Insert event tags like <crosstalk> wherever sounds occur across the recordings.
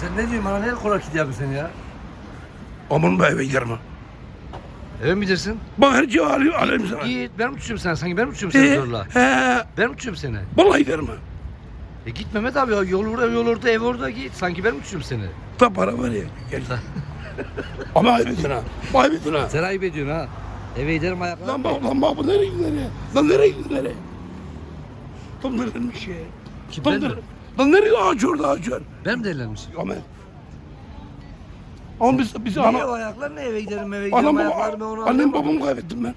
Sen ne diyorsun bana ne kolay kit yapıyorsun sen ya? Aman be eve girme. Eve mi gidersin? Bak her şeyi alayım, alayım sana. Git ben mi tutuyorum seni sanki ben mi tutuyorum seni He, zorla? he, Ben mi tutuyorum seni? vallahi verme. E git Mehmet abi ya yol orada yol orada ev orada git. Sanki ben mi tutuyorum seni? Da para var ya. Gel. <laughs> Ama ayıp ettin ha. Ayıp ettin ha. Sen ayıp ediyorsun ha. Eve giderim ayaklarım. Lan bak lan bak bu nereye gidiyor nereye? Lan nereye gidiyor nereye? Tam neredenmiş ya? Kim Tam ben mi? nere- Lan nereye ağaç orada ağaç var? Ben mi delilenmiş? Ahmet. Ama biz, biz Ne ana, ayaklar ne eve giderim eve giderim anam, ayaklarım ben onu annem anlamadım. babamı kaybettim ben.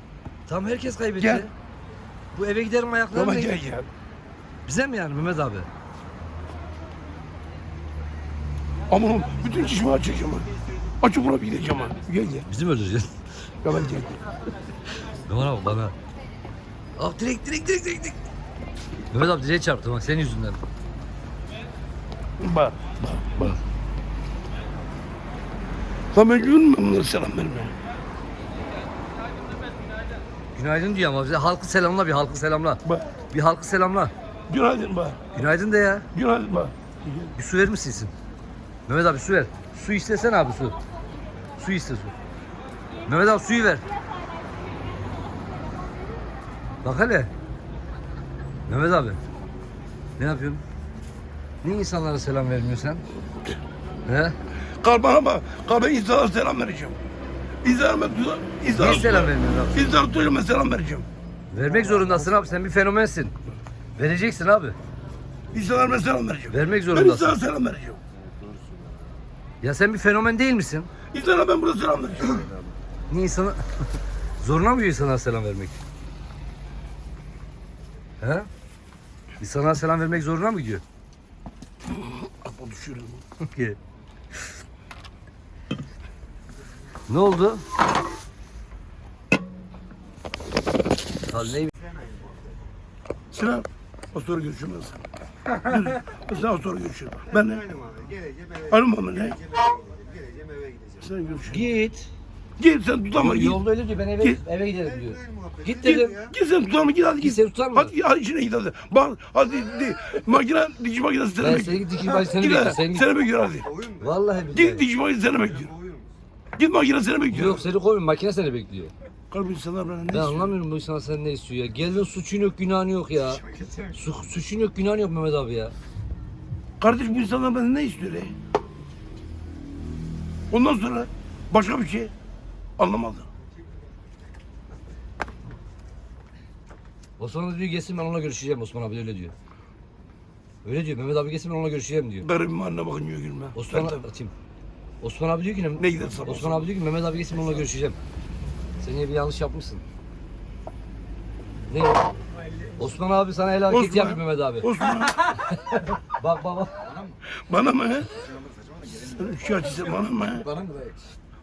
Tamam herkes kaybetti. Gel. Bu eve giderim ayaklarım Baba ne? gel gel. Bize mi yani Mehmet abi? Aman oğlum bütün çişimi açacağım ha. Açıp buna gideceğim ha. Gel gel. Bizi mi öldüreceksin? Ben gel. Bana bak bana. Ah direkt direkt direkt direkt. direkt. Mehmet abi direğe çarptı bak senin yüzünden. Bak bak bak. Lan ben gülmem bunlara selam vermeye. Günaydın diyor ama bize halkı selamla bir halkı selamla. Bak. Bir halkı selamla. Günaydın bak. Günaydın de ya. Günaydın bak. Bir su verir misin? Mehmet abi su ver. Su istesen abi su. Su iste su. Mehmet abi suyu ver. Bak hele. Mehmet abi. Ne yapıyorsun? Niye insanlara selam vermiyorsun sen? He? Kal bana bak. Kal ben insana selam vereceğim. İnsanlara Niye selam vermiyorsun abi? Ben selam vereceğim. Vermek zorundasın abi. Sen bir fenomensin. Vereceksin abi. İnsanlara selam vereceğim. Vermek Ben zorundasın. insana selam vereceğim. Ya sen bir fenomen değil misin? İnsana ben burada selam vereceğim. Niye insana... <laughs> Zoruna mı gidiyor insana selam vermek? He? İnsana selam vermek zoruna mı gidiyor? Apa düşürüyorum. Ki. ne oldu? Ne? Sinan. O sana. Dur, Sen o sonra görüşürüz. Ben de. Geleceğim abi. Geleceğim eve Hanım bana ne? Geleceğim eve gideceğim. Geleceğim eve gideceğim. Sen görüşürüz. Git. Git sen tutama git. Yolda öyle diyor ben eve Git. eve giderim diyor. Git Ne dedim. Git sen tutama git hadi Git git. seni tutar mı? Hadi, hadi içine git hadi. Bak hadi di, makine dikiş makinesi seni Ben bekliyor. seni dikiş başı seni Git hadi, Sen git. Seni bekliyor hadi. Oyun? Vallahi Git billahi. dikiş makinesi seni bekliyor. Oyun mu? Git makine seni bekliyor. Yok seni koymayın makine seni bekliyor. Kalbim insanlar bana ne Ben istiyor? anlamıyorum bu insan sen ne istiyor ya. Geldin suçun yok günahın yok ya. Su, suçun yok günahın yok Mehmet abi ya. Kardeş bu insanlar benden ne istiyor ya? Ondan sonra başka bir şey anlamadım. Osman abi diyor gelsin ben onunla görüşeceğim Osman abi de öyle diyor. Öyle diyor Mehmet abi gelsin ben onunla görüşeceğim diyor. Garibim anne bakınca gülme. Osman abi açayım. Osman abi diyor ki Ne gider sabah Osman abi diyor ki Mehmet abi gelsin ben onunla görüşeceğim. Sen yine bir yanlış yapmışsın. Ne? Osman abi sana el hareketi Osman. yapıyor Mehmet abi. Osman <laughs> Bak baba. bana mı he? Sen şu açısı bana mı? Bana mı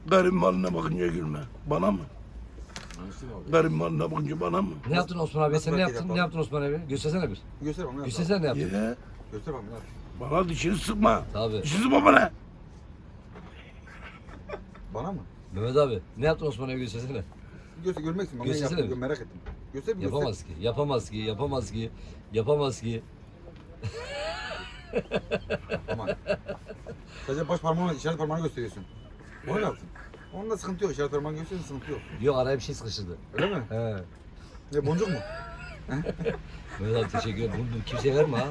Garibim haline bakınca gülme. Bana mı? Garibim haline bakınca bana mı? Ne yaptın Osman abi? Sen ne yaptın? Ne yaptın Osman abi? Göstersene bir. Göster bana. ne yaptın? Göstersene ne yaptın? Ye. Göster bana. ne yaptın? Bana dişini sıkma. Tabii. Dişini sıkma bana. Bana mı? Mehmet abi ne yaptın Osman abi göstersene. Göster görmek ne Göstersene yaptın? bir. Merak ettim. Göster bir göster. Yapamaz ki. Yapamaz ki. Yapamaz ki. Yapamaz ki. Aman. Sadece baş parmağını, işaret parmağını gösteriyorsun. Yaptın? Onda sıkıntı yok. İşaret parmağını gösteriyorsun sıkıntı yok. Yok araya bir şey sıkıştırdı. Öyle mi? He. Ne boncuk mu? <laughs> Mehmet abi teşekkür ederim. Bunu kimseye verme ha.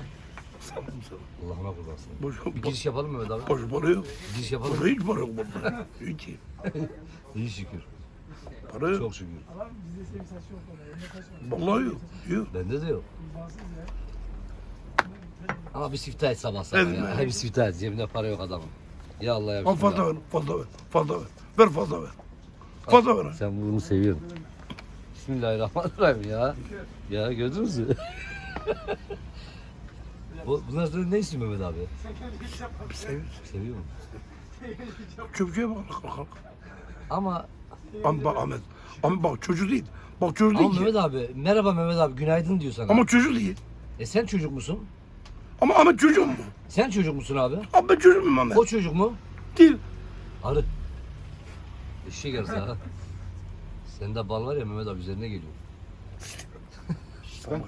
Allah'ına kurbansın. Boş, Bir giriş yapalım Mehmet abi. boş para yok. Bir giriş yapalım. Para hiç para yok burada. <laughs> Hiç. İyi şükür. Para yok. Çok şükür. Vallahi yok. Yok. Bende de yok. Ama bir siftah et sabah sabah ya. He bir siftah et. Cebinde para yok adamın. Ya Allah ya Al fazla ver. Fazla ver. Fazla ver. Ver fazla ver. Fazla ver. Sen bunu seviyorsun. Bismillahirrahmanirrahim ya. Ya gördünüz mü? <laughs> Bu, bunlar sana ne istiyor Mehmet abi? Sev. Seviyor mu? Çöpçüye bak. bak, bak. Ama Ama bak Ahmet. Ama bak çocuk değil. Bak çocuk ama değil ki. Mehmet abi merhaba Mehmet abi günaydın diyor sana. Ama çocuk değil. E sen çocuk musun? Ama Ahmet çocuğum mu? Sen çocuk musun abi? Abi ben çocuğum muyum Ahmet? O çocuk mu? Değil. Arı. Eşek arısı ha. Sende bal var ya Mehmet abi üzerine geliyor. Tamam.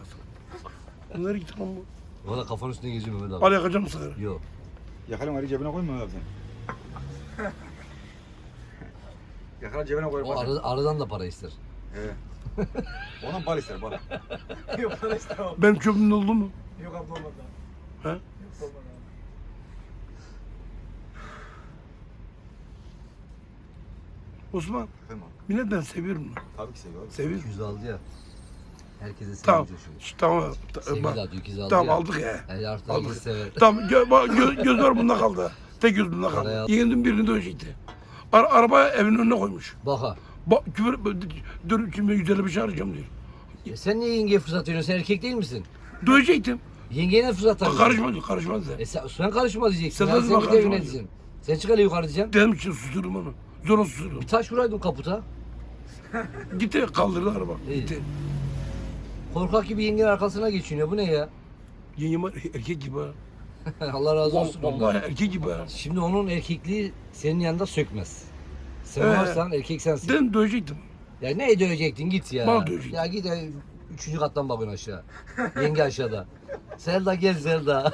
Nereye gitti lan bu? Valla kafanın üstünde geziyor Mehmet abi. Al yakacağım sigara. Yok. Yakalım arayı cebine koyma abi sen. <laughs> Cebine koy. O arı, arıdan da para ister. He. <laughs> Ondan bal ister bal. Yok bana istemem. Benim çöpümde oldu mu? Yok abla olmadı. Olmadı. Osman, Efendim abi. millet ben seviyorum. lan. Tabii ki seviyor abi. Seviyorum. 200 aldı ya. Herkese Tamam. sevince. Şş, Tamam. ta- Sevgili bak. aldı 200 aldı Tamam ya. aldık ya. Yani artık Aldık. herkes sever. Tamam gö, bak, gö, gözler bunda kaldı. Tek göz bunda Parayı kaldı. al. Yeğendim birini dövecekti. Ara, araba evin önüne koymuş. Baka. Bak küfür, dur şimdi 155 arayacağım diyor. E sen niye yengeye fırsat veriyorsun? Sen erkek değil misin? Dövecektim. Yengeye ne fırsat Bak, tanıyorsun? karışmadı, karışmadı. E sen, sen karışma diyeceksin. Sen ya. nasıl Sen karışma diyeceksin. Sen çık hele yukarı diyeceksin. Dedim için susurdum onu. Zor susurdum. Bir taş vuraydın kaputa. <laughs> Gitti kaldırdı araba. İyi. Gitti. Korkak gibi yengenin arkasına geçiniyor. Bu ne ya? Yengem var, erkek gibi ha. <laughs> Allah razı olsun. Vallahi, ondan. erkek gibi ha. Şimdi onun erkekliği senin yanında sökmez. Sen Ee, varsan erkek sensin. Dedim dövecektim. Ya ne dövecektin git ya. Bana dövecektin. Ya git üçüncü kattan bakın aşağı. Yenge aşağıda. Selda gel Selda. <laughs>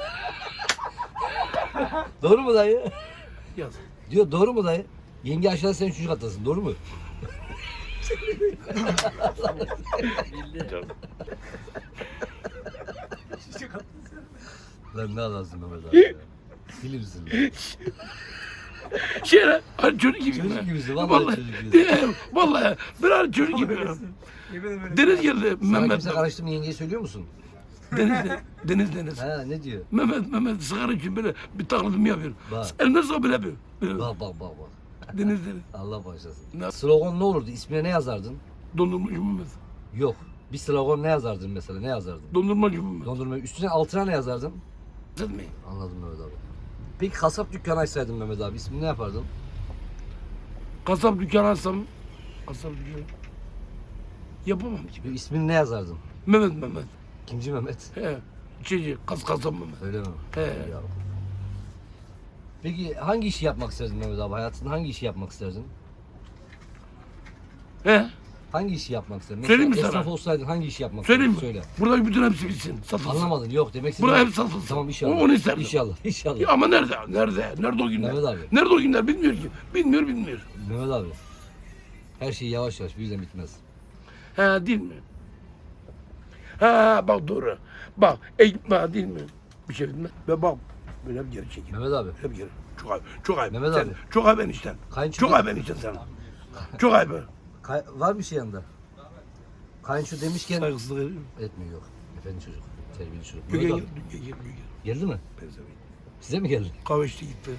doğru mu dayı? Yaz. Diyor doğru mu dayı? Yenge aşağıda sen üçüncü kattasın doğru mu? Lan ne adamsın Mehmet abi ya. Bilirsin lan. <laughs> Şey lan, hani çocuk gibi. Çocuk gibisin, vallahi çocuk gibisin. <laughs> de- Vallahi bir an çocuk gibi. Deniz geldi. Sana Mehmet. kimse karıştı mı yengeye söylüyor musun? Deniz, Deniz, Deniz. Ha ne diyor? Mehmet, Mehmet sigara için böyle bir taklidim yapıyor. Bak. Elinde sigara böyle yapıyor. Böyle. Bak bak bak bak. Deniz, Deniz. <laughs> Allah başlasın. Ne? Slogan ne olurdu? İsmine ne yazardın? Dondurmacı Mehmet. Yok. Bir slogan ne yazardın mesela? Ne yazardın? Dondurmacı Mehmet. Dondurma üstüne altına ne yazardın? Anladım Mehmet abi. Peki kasap dükkanı açsaydın Mehmet abi ismini ne yapardın? Kasap dükkanı açsam. Kasap dükkanı. Yapamam ki. Bir ismini ne yazardın? Mehmet Mehmet. Kimci Mehmet. He. İçeci. Kas kasap Mehmet. Öyle mi? He. Ya. Peki hangi işi yapmak isterdin Mehmet abi? Hayatında hangi işi yapmak isterdin? He. Hangi işi yapmak isterdin? Söyleyeyim mi Mesela sana? esnaf olsaydın hangi işi yapmak Söyleyeyim mi? isterdin? Söyle. Buradaki bütün hepsi bitsin. Satılsın. Anlamadın yok demek Burada istediğin- hep satılsın. Tamam inşallah. Onu isterdim. İnşallah. <laughs> İnşallah. Ya ama nerede? Nerede? Nerede o günler? Mehmet abi. Nerede o günler? Bilmiyor ki. Bilmiyor, bilmiyor. Mehmet abi. Her şey yavaş yavaş birden bitmez. He değil mi? Ha bak doğru. Bak ekmek değil mi? Bir şey bilmem. Ve bak böyle bir geri çekil. Mehmet abi. Hep geri. Çok ayıp. Çok ayıp. Mehmet sen, abi. Çok ayıp enişten. Kayınço Çok ayıp enişten sen. Çok ayıp. Kay- var mı şey yanında? Kayınço demişken Saygısızlık ediyor. etmiyor yok. Efendi çocuk. Terbiyeli çocuk. Gökhan Mehmet geldi. abi. Mi? Benzemeyin. Size mi geldi? Kahve içti gitti.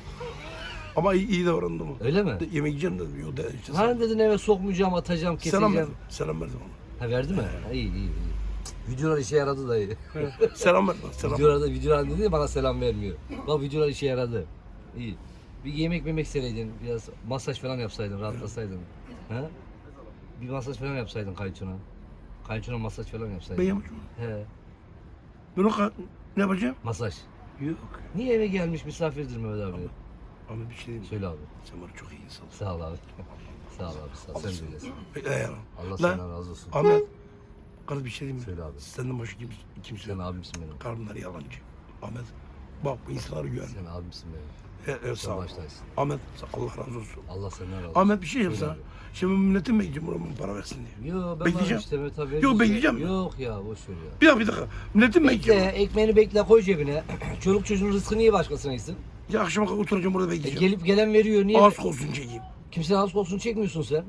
Ama iyi, iyi davrandı mı? Öyle mi? De- Yemek yiyeceğim dedim. Yok dedi işte. Hani dedin eve sokmayacağım, atacağım, keseceğim. Selam verdim. Selam verdim ona. Ha verdi mi? Ha, iyi iyi iyi. Videolar işe yaradı dayı. Selam verdim. Selam. videolarda videolar dedi ya bana selam vermiyor. Bak videolar işe yaradı. İyi. Bir yemek memek sereydin, biraz masaj falan yapsaydın, rahatlasaydın. Ha? Bir masaj falan yapsaydın kayınçona. Kayınçona masaj falan Ben yapsaydın. yapacağım. He, Ben o ne yapacağım? masaj. Yok. Niye eve gelmiş misafirdir Mehmet abi? Ama bir şey diyeyim. Söyle abi. Sen var çok iyi insansın. Sağ ol abi. <laughs> Sağ ol abi. Sağ ol. Sen de öylesin. Ya. Allah senden razı olsun. Ahmet. Kardeş bir şey diyeyim mi? Söyle abi. Senden başka kim, kimse Sen abimsin benim. Karnlar yalancı. Ahmet. Bak bu insanları gör. Sen abimsin benim. Evet Sen sağ ol. Ahmet Allah razı olsun. Allah senden razı olsun. Ahmet bir şey yapsa. Şimdi milletin mi gideceğim buna bana para versin diye. Yo ben Bekleyeceğim. işte abi. Yok, verirsin. bekleyeceğim mi? Yok ya boş ver ya. Bir dakika bir dakika. Milletin mi gideceğim? ekmeğini bekle koy cebine. <clears throat> Çoluk çocuğun rızkı niye başkasına gitsin? Ya akşama kadar oturacağım burada E, bekleyeceğim. gelip gelen veriyor niye? Ağız kolsun çekeyim. Kimsenin az olsun çekmiyorsun sen.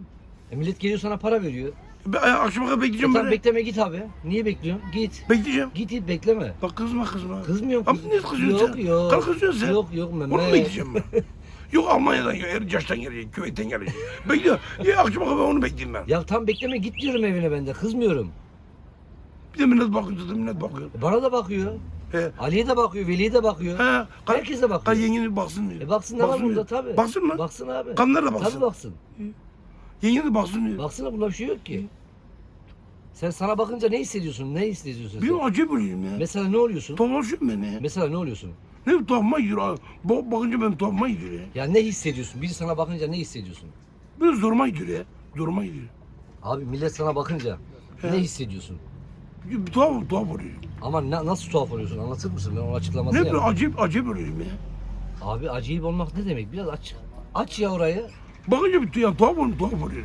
E, millet geliyor sana para veriyor. Ben akşama kadar E, bekleyeceğim tamam böyle. bekleme git abi. Niye bekliyorsun? Git. Bekleyeceğim. Git git bekleme. Bak kızma kızma. Kızmıyorum Ama niye kızıyorsun yok, sen? Yok Kalk kızıyorsun sen. Yok yok Onu Mehmet. mu bekleyeceğim ben? <laughs> Yok Almanya'dan geliyor, Ercaş'tan gelecek, Küveyt'ten gelecek. Bekliyor. Ya akşama kadar onu bekleyeyim ben. Ya tam bekleme git diyorum evine ben de kızmıyorum. Bir de millet bakıyor, zaten millet bakıyor. E, bana da bakıyor. He. Ali'ye de bakıyor, Veli'ye de bakıyor. He. Kal, Herkese bakıyor. kal yengene baksın diyor. E baksın ne var diyor. tabii. Baksın mı? Baksın abi. Kanlar da baksın. Tabii baksın. De baksın diyor. Baksana bunda bir şey yok ki. Sen sana bakınca ne hissediyorsun? Ne hissediyorsun Bir sen? acayip oluyorum ya. Mesela ne oluyorsun? Tuhaflaşıyorum ben ya. Mesela ne oluyorsun? Ne tuhafıma gidiyor abi. Ba- bakınca ben tuhafıma gidiyor ya. Ya ne hissediyorsun? Biri sana bakınca ne hissediyorsun? Biraz zoruma gidiyor ya. Zoruma gidiyor. Abi millet sana bakınca He. ne hissediyorsun? Bir tuhaf, tuhaf oluyor. Ama na- nasıl tuhaf oluyorsun? Anlatır mısın? Ben onun açıklamasını Ne böyle yapayım. acayip, acayip oluyorum ya. Abi acayip olmak ne demek? Biraz aç. Aç ya orayı. Bakınca bir ya tuhaf oluyor, tuhaf oluyor.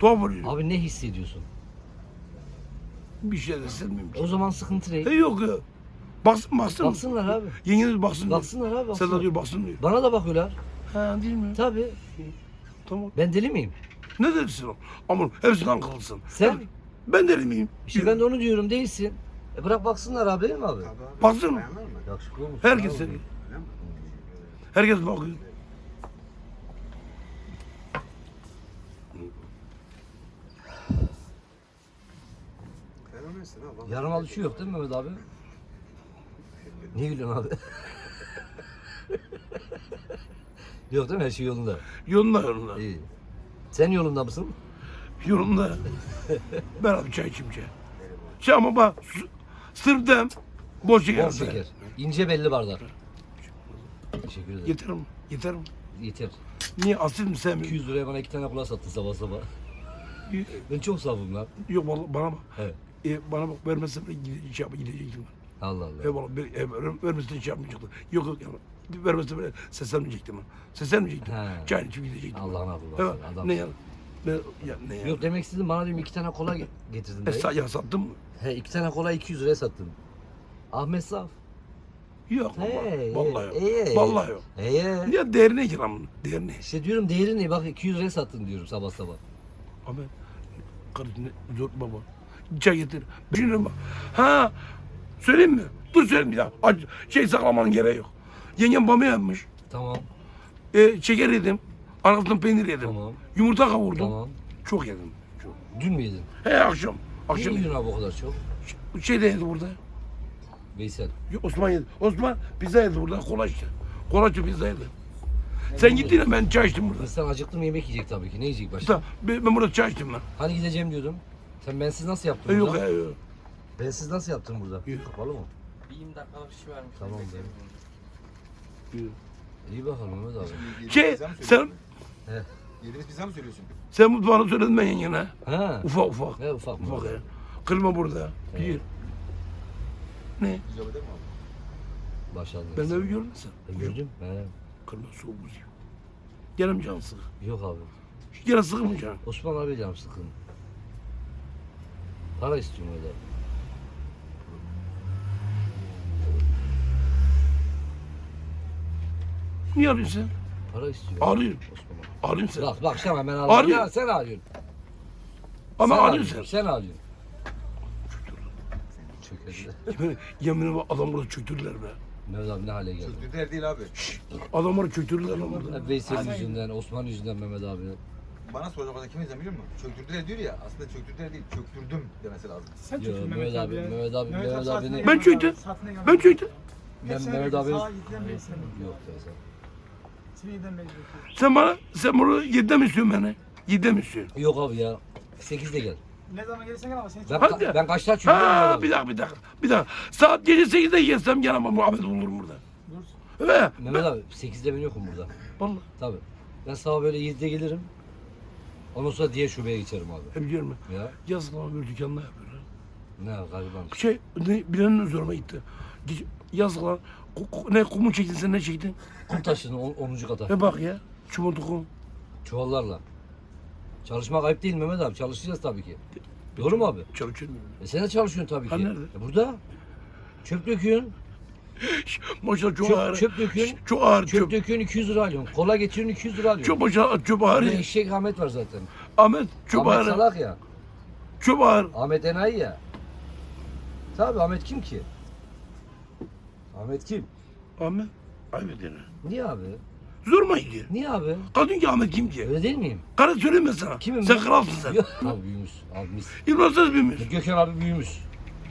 Tuhaf oluyor. Abi ne hissediyorsun? Bir şey de sevmiyorum. O zaman sıkıntı E değil. yok ya. Baksın baksın. Baksınlar abi. Yengeniz baksın. diyor. Baksınlar abi Sen de baksınlar. diyor baksın diyor. Bana da bakıyorlar. Ha değil mi? Tabii. Tamam. Ben deli miyim? Ne dersin o? Ama hepsinden kalsın. Sen? Ben deli miyim? İşte ben de onu diyorum değilsin. E bırak baksınlar abi değil mi abi? Baksın. Yakışıklı olmuş. Herkes seni. Herkes bakıyor. Ha. vallahi. Yarın alışı yok değil mi Mehmet abi? Niye gülüyorsun abi? <laughs> yok değil mi her şey yolunda? Yolunda yolunda. İyi. Sen yolunda mısın? Yolunda. ben abi çay içeyim çay. Şey ama bak su- sırf dem. Boş şeker. Bol şeker. İnce belli bardak. Teşekkür ederim. Yeter mi? Yeter mi? Yeter. Niye asil mi sevmiyorum? 200 liraya bana iki tane kulaç sattın sabah sabah. Ben çok safım lan. Yok vallahi bana bak. Evet. E, bana bak vermezsen ben gide, şey yap, gidecektim. Allah Allah. Eyvallah. Bir, e, ver- vermezsen şey yapmayacaktım. Yok yok yani. Vermezsen ben seslenmeyecektim. ben. Seslenmeyecektim. He. Çay içip gidecektim. Allah'ın aklı Evet. var. Adam. Ne yani? Ne, ya, ne yani? Yok demek istedim bana diyorum iki tane kola ge- getirdin E, sa- ya sattın mı? He iki tane kola 200 liraya sattın. Ahmet Saf. Yok Hey, vallahi. Yok. hey. Vallahi yok. He. Ya değerine ki lan bunun. Değerine. İşte diyorum değeri ne? Bak 200 liraya sattın diyorum sabah sabah. Ama kardeşim ne zor baba. Bak. Ha söyleyeyim mi? Dur söyleyeyim bir daha. Ac- şey saklamanın gereği yok. Yengem bamya yapmış. Tamam. E, şeker yedim. Arkasından peynir yedim. Tamam. Yumurta kavurdum. Tamam. Çok yedim. Çok. Dün mü yedin? He akşam. Niye Akşam yiyorsun abi o kadar çok? şey de yedi burada. Veysel. Osman yedi. Osman pizza yedi burada. Kola içti. Kola içti pizza yedi. Sen gittin ya ben çay içtim burada. İnsan acıktı mı yemek yiyecek tabii ki. Ne yiyecek başka? Ta- Ben, ben burada çay içtim lan. Hani gideceğim diyordum. Sen bensiz nasıl yaptın yok burada? ya yok. Bensiz nasıl yaptın burada? Yok. Kapalı mı? Bir 20 dakikalık iş vermiş. Tamam Bekleyelim. yok. İyi bakalım Mehmet abi. Şey, sen-. Yediğiniz pizza mı söylüyorsun? Sen mutfağını söyledin ben yengene. Ha. Ufak ufak. Ne ufak mı? Ufak ya. Kırma burada. Bir. Ne? İcap eder mi abi? Başladın. Ben evi gördün sen. Ben gördüm. He. Kırma soğuk buz gibi. Mi can sık? Yok abi. Gene sıkmayacağım. Osman abi canım sıkın. Para istiyorum öyle. Niye arıyorsun sen? Para istiyor. Abi. Arıyorsun sen. Bak bak sen hemen ağlıyorsun. Arıyor. Ya, sen ağlıyorsun. Ama sen arıyorsun sen. Sen ağlıyorsun. Çökerdi. <laughs> Yemin, yemin adam burada çöktürdüler be. Abi ne hale geldi? Çöktürdüler değil abi. Adam burada çöktürdüler lan burada. Veysel yüzünden, Osman yüzünden Mehmet abi. Bana soracak olan kim izlem biliyor musun? Çöktürdüler diyor ya. Aslında çöktürdüler değil, çöktürdüm demesi lazım. Sen çöktün Mehmet Mehmet abi, abi. Mehmet abi, Mehmet abi gelmedi Ben çöktüm. Ben çöktüm. Ben sen Mehmet abi... Sağa giden beri seni. Yok be sen. Seni giden beri bekliyor. Sen bana, sen bunu yedide mi istiyorsun beni? Yedide mi istiyorsun? Yok abi ya. 8'de gel. Ne zaman gelirsen gel ama seni Ben, Hadi. ben kaçta açıyorum Ha bir dakika bir dakika. Bir dakika. Saat gece 8'de gelsem gelemem muhabbet olurum burada. Dur. Ve Mehmet abi 8'de ben yokum burada. vallahi Tabii. Ben sabah böyle 7'de gelirim. Sonra diğer şubeye geçerim abi. diyorum ben. Ya Yazık lan öbür dükkanına yapıyor. ne gariban. Şey ne, birinin zoruma gitti. Gece- Yazık lan. Ku- ku- ne kumu çektin sen ne çektin? Kum taşını 10. kata. E bak ya. Çubuğu kum. Çuvallarla. Çalışmak ayıp değil Mehmet abi. Çalışacağız tabii ki. Doğru mu abi? Çalışıyorum. E sen de çalışıyorsun tabii ki. Ha, nerede? E burada. Çöp döküyorsun. <laughs> Maşallah çok Çöp- ağır. çöp döküyorsun. Çok ağır Çöp çöp. döküyorsun 200 lira alıyorsun. Kola getiriyorsun 200 lira alıyorsun. Çöp maşallah çöp ağır. Bir eşek Ahmet var zaten. Ahmet çöp Ahmet ağır. salak ya. Çöp ağır. Ahmet enayi ya. Tabii Ahmet kim ki? Ahmet kim? Ahmet. Ahmet yani. Niye abi? Zoruma gidiyor. Niye abi? Kadın ki Ahmet kim ki? Öyle değil miyim? Karı söyleme sana. Kimim sen ben? kralsın sen. Abi büyümüş. Abimiz. İbrahim büyümüş. Gökhan abi büyümüş.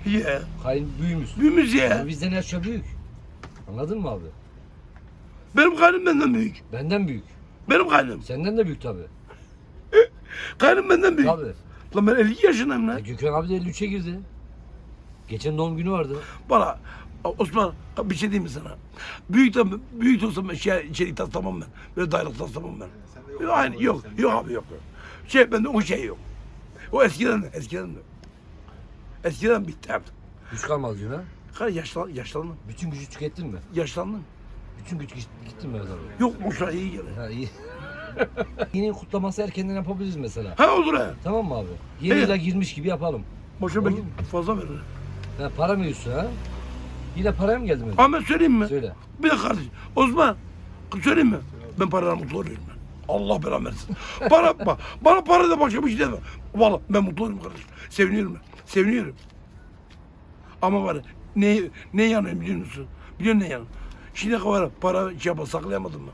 Ye. Kayın büyümüş. Büyümüş ye. Abi bizden yaşça büyük. Anladın mı abi? Benim kaynım benden büyük. Benden büyük. Benim kaynım. Senden de büyük tabii. <laughs> Kaynım benden büyük. Tabii. Lan ben 52 yaşındayım Ya lan. Gökhan abi de 53'e girdi. Geçen doğum günü vardı. Bana Osman bir şey diyeyim mi sana? Büyük de büyük de olsam ben şey, içerik taslamam ben. Böyle dairlik taslamam ben. Yok. Yok, aynı, yok, yok abi yok. Şey bende o şey yok. O eskiden de, eskiden de. Eskiden bitti artık. Güç kalmaz diyor ha. Kardeş yaşlan, yaşlandım. Bütün gücü tükettin mi? Yaşlandım. Bütün güç gitti mi Mehmet abi? Yok Muşa iyi gelir. Ha iyi. <laughs> Yeni kutlaması erkenden yapabiliriz mesela. Ha olur ha. Tamam mı abi? Yeni Evet. yıla girmiş gibi yapalım. Boşa Olur belki fazla verir. Ha, para mı yiyorsun ha? Yine paraya mı geldi Mehmet? Ama ben söyleyeyim mi? Söyle. Bir de kardeş. Osman. Söyleyeyim mi? Ben paradan mutlu oluyorum ben. Allah belamı versin. para, <laughs> bak, bana para da başka bir şey deme. Valla ben mutlu oluyorum kardeşim. Seviniyorum ben. Seviniyorum. Ama var ya, ne, ne yanıyorum biliyor musun? Biliyor musun ne yanıyorum? Şimdi kadar para şey yapma saklayamadım ben.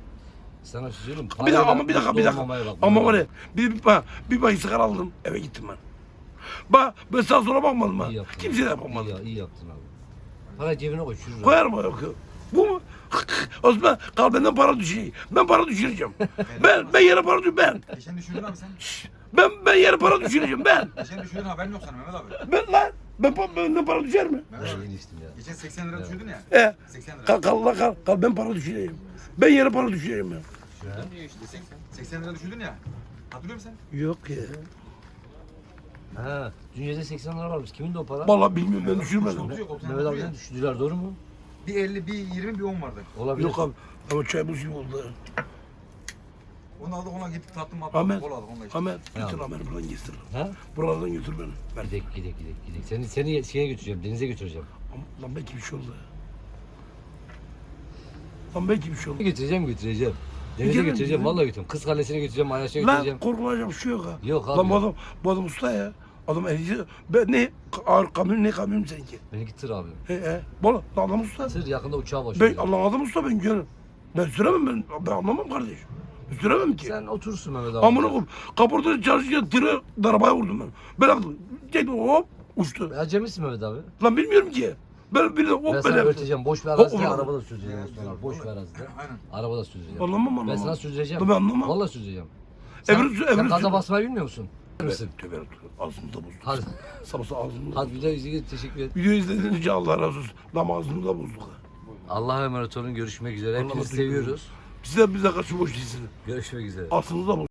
Sana şey söyleyeyim mi? Bir dakika ama bir dakika bir dakika. bak. Ama var ya bir, bir, bak, bir bayı sigara aldım eve gittim ben. Bak ben sağa sola bakmadım İyi ben. Kimse de İyi, bakmadı. ya- iyi yaptın abi. Para cebine koy şuraya. Koyar mı yok? Bu mu? <laughs> Osman kal benden para düşecek. Ben para düşüreceğim. <laughs> ben ben yere para düşüreceğim ben. Geçen düşürdün abi sen. Ben ben yere para düşüreceğim ben. Geçen düşürdün haberin yok sana Mehmet abi. Ben lan ben pa- benden para düşer mi? Ben yeni içtim ya. Geçen 80 lira düşürdün ya. E 80 lira. kal kal la kal, kal ben para düşüreceğim. Ben yere para düşüreceğim ben. İşte 80, 80 lira düşürdün ya. Hatırlıyor musun Yok ya. Ha, dünyada 80 lira varmış. Kimin de o para? Vallahi bilmiyorum ben düşürmedim. Yok yok. o tane Mehmet duruyor. abiden düştüler doğru mu? Bir 50, bir 20, bir 10 vardı. Olabilir. Yok abi ama çay buz gibi oldu. Onu aldık ona gittik tatlı matlı. Ahmet, Kol aldık onunla işte. Ahmet Ya. götür Ahmet'i buradan getir. Ha? Buralardan götür beni. Ben Gidek gidek gidek gidek. Seni seni şeye götüreceğim, denize götüreceğim. Lan belki bir şey oldu. Lan belki bir şey oldu. Götüreceğim götüreceğim. Denize Gidelim, götüreceğim, gidelim. vallahi götüreceğim. Kız Kalesi'ne götüreceğim, Ayaş'a Lan götüreceğim. korkulacak bir şey yok ha. Yok abi, Lan bu adam, bu adam usta ya. Adam ehli. Ben ne? Ağır kamyon ne kamyon sanki? Benimki tır abi. He he. Bana lan adam usta. Tır yakında uçağa Ben başlıyor. anlamadım usta ben gönül. Ben süremem ben. Ben anlamam kardeş. Ben süremem ki. Sen oturursun Mehmet abi. Amına koyayım. Kaportada çalışırken tırı arabaya vurdum ben. Ben yaptım. Çektim hop uçtu. Acemisin Mehmet abi. Lan bilmiyorum ki. Ben bir de hop Ben ben sana yaptım. öğreteceğim. Boş bir Hop, arazide ulan. arabada süreceğim Osman abi. Boş bir arazide. Aynen. Arabada süreceğim. Anlamam Ben anlamam. sana süreceğim. Lan ben anlamam. Vallahi süreceğim. Sen, Ebru- sen Ebru- gaza basmayı bilmiyor musun? Tövbe Misin? tövbe ağzımda bozdu. Hadi, <laughs> Sabah ağzımda hadi video izlediğiniz için teşekkür ederim. Video izlediğiniz için Allah razı olsun. Namazını da bozduk. ha. Allah'a emanet olun. Görüşmek üzere. Hepinizi seviyoruz. Size bize karşı boş değilsiniz. Görüşmek üzere. Aslınız da boş.